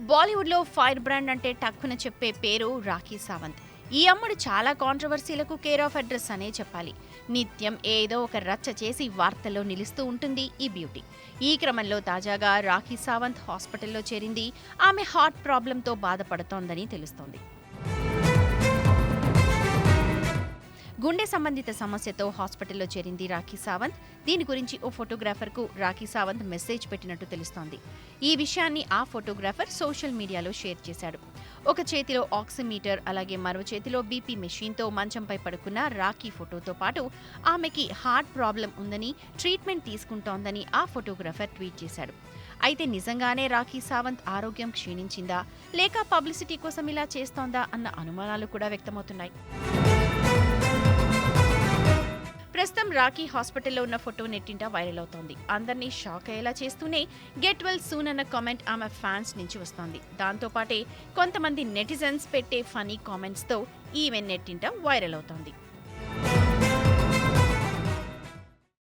బాలీవుడ్లో fire brand అంటే టక్కున చెప్పే పేరు రాఖీ సావంత్. ఈ అమ్మడు చాలా కాంట్రవర్సీలకు కేర్ ఆఫ్ అడ్రస్ అనే చెప్పాలి. నిత్యం ఏదో ఒక రచ్చ చేసి వార్తల్లో నిలుస్తూ ఉంటుంది ఈ బ్యూటీ. ఈ క్రమంలో తాజాగా రాఖీ సావంత్ హాస్పిటల్లో చేరింది. ఆమె హార్ట్ ప్రాబ్లంతో బాధపడుతోందని తెలుస్తోంది. గుండె సంబంధిత సమస్యతో హాస్పిటల్లో చేరింది రాఖీ సావంత్. దీని గురించి ఓ ఫోటోగ్రాఫర్కు రాఖీ సావంత్ మెసేజ్ పెట్టినట్టు తెలుస్తోంది. ఈ విషయాన్ని ఆ ఫోటోగ్రాఫర్ సోషల్ మీడియాలో షేర్ చేశాడు. ఒక చేతిలో ఆక్సిమీటర్ అలాగే మరో చేతిలో బీపీ మెషిన్తో మంచంపై పడుకున్న రాఖీ ఫోటోతో పాటు ఆమెకి హార్ట్ ప్రాబ్లం ఉందని ట్రీట్మెంట్ తీసుకుంటోందని ఆ ఫోటోగ్రాఫర్ ట్వీట్ చేశాడు. అయితే నిజంగానే రాఖీ సావంత్ ఆరోగ్యం క్షీణించిందా లేక పబ్లిసిటీ కోసం ఇలా చేస్తోందా అన్న అనుమానాలు కూడా వ్యక్తమవుతున్నాయి. రాఖీ హాస్పిటల్లో ఉన్న ఫోటో నెట్టింట వైరల్ అవుతోంది. అందరినీ షాక్ అయ్యేలా చేస్తూనే గెట్ వెల్ సూన్ అన్న కామెంట్ ఆమె ఫ్యాన్స్ నుంచి వస్తోంది. దాంతోపాటే కొంతమంది నెటిజన్స్ పెట్టే ఫనీ కామెంట్స్తో ఈమె నెట్టింట వైరల్ అవుతోంది.